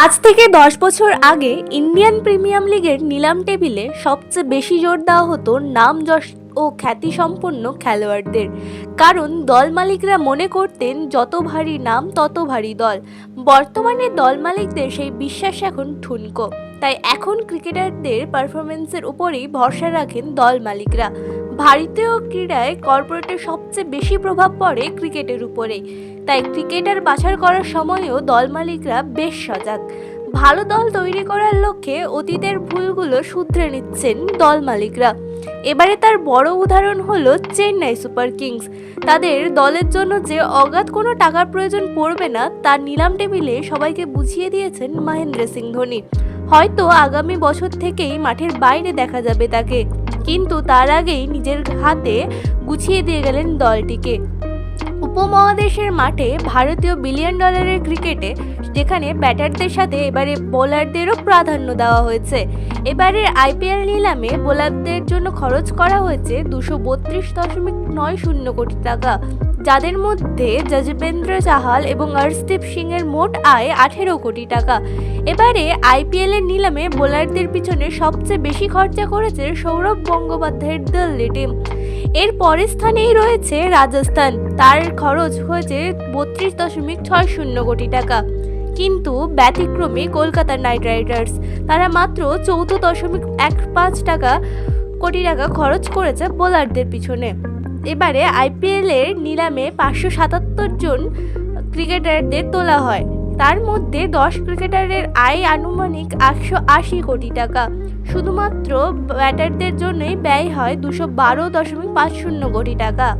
আজ থেকে দশ বছর আগে ইন্ডিয়ান প্রিমিয়াম লিগের নিলাম টেবিলে সবচেয়ে বেশি জোর দেওয়া হতো নাম যশ ও খ্যাতিসম্পন্ন খেলোয়াড়দের। কারণ দল মালিকরা মনে করতেন, যত ভারী নাম, তত ভারী দল। বর্তমানে দল মালিকদের সেই বিশ্বাস এখন ঠুনকো। তাই এখন ক্রিকেটারদের পারফরমেন্সের উপরেই ভরসা রাখেন দল মালিকরা। ভারতীয় ক্রীড়ায় কর্পোরেটের সবচেয়ে বেশি প্রভাব পড়ে ক্রিকেটের উপরে। তাই ক্রিকেটার বাছাই করার সময়ও দল মালিকরা বেশ সজাগ। ভালো দল তৈরি করার লক্ষ্যে অতীতের ভুলগুলো শুধরে নিচ্ছেন দল মালিকরা। এবারে তার বড় উদাহরণ হলো চেন্নাই সুপার কিংস। তাদের দলের জন্য যে অগাধ কোনো টাকার প্রয়োজন পড়বে না তার নিলাম টেবিলে সবাইকে বুঝিয়ে দিয়েছেন মহেন্দ্র সিং ধোনি। হয়তো আগামী বছর থেকেই মাঠের বাইরে দেখা যাবে তাকে। কিন্তু তার আগেই নিজের হাতে গুছিয়ে দিয়ে গেলেন দলটিকে। উপমহাদেশের মাঠে ভারতীয় বিলিয়ন ডলারের ক্রিকেটে, যেখানে ব্যাটারদের সাথে এবারে বোলারদেরও প্রাধান্য দেওয়া হয়েছে। এবারের আইপিএল নিলামে বোলারদের জন্য খরচ করা হয়েছে দুশো বত্রিশ দশমিক নয় শূন্য কোটি টাকা। যাদের মধ্যে যজবেন্দ্র চাহাল এবং হর্ষদীপ সিং এর মোট আয় আঠেরো কোটি টাকা। এবারে আইপিএল এর নিলামে বোলারদের পিছনে সবচেয়ে বেশি খরচা করেছে সৌরভ গঙ্গোপাধ্যায়ের দিল্লি টিম। এর পরের স্থানেই রয়েছে রাজস্থান। তার খরচ হয়েছে বত্রিশ দশমিক ছয় শূন্য কোটি টাকা। কিন্তু ব্যতিক্রমে কলকাতা নাইট রাইডার্স, তারা মাত্র চৌদ্দ দশমিক এক পাঁচ টাকা কোটি টাকা খরচ করেছে বোলারদের পিছনে। এবারে আইপিএল এর নিলামে পাঁচশো সাতাত্তর জন ক্রিকেটারদের তোলা হয়। তার মধ্যে দশ ক্রিকেটারের আয় আনুমানিক একশো আশি কোটি টাকা। শুধুমাত্র ব্যাটারদের জন্যই ব্যয় হয় দুশো বারো দশমিক পাঁচ শূন্য কোটি টাকা।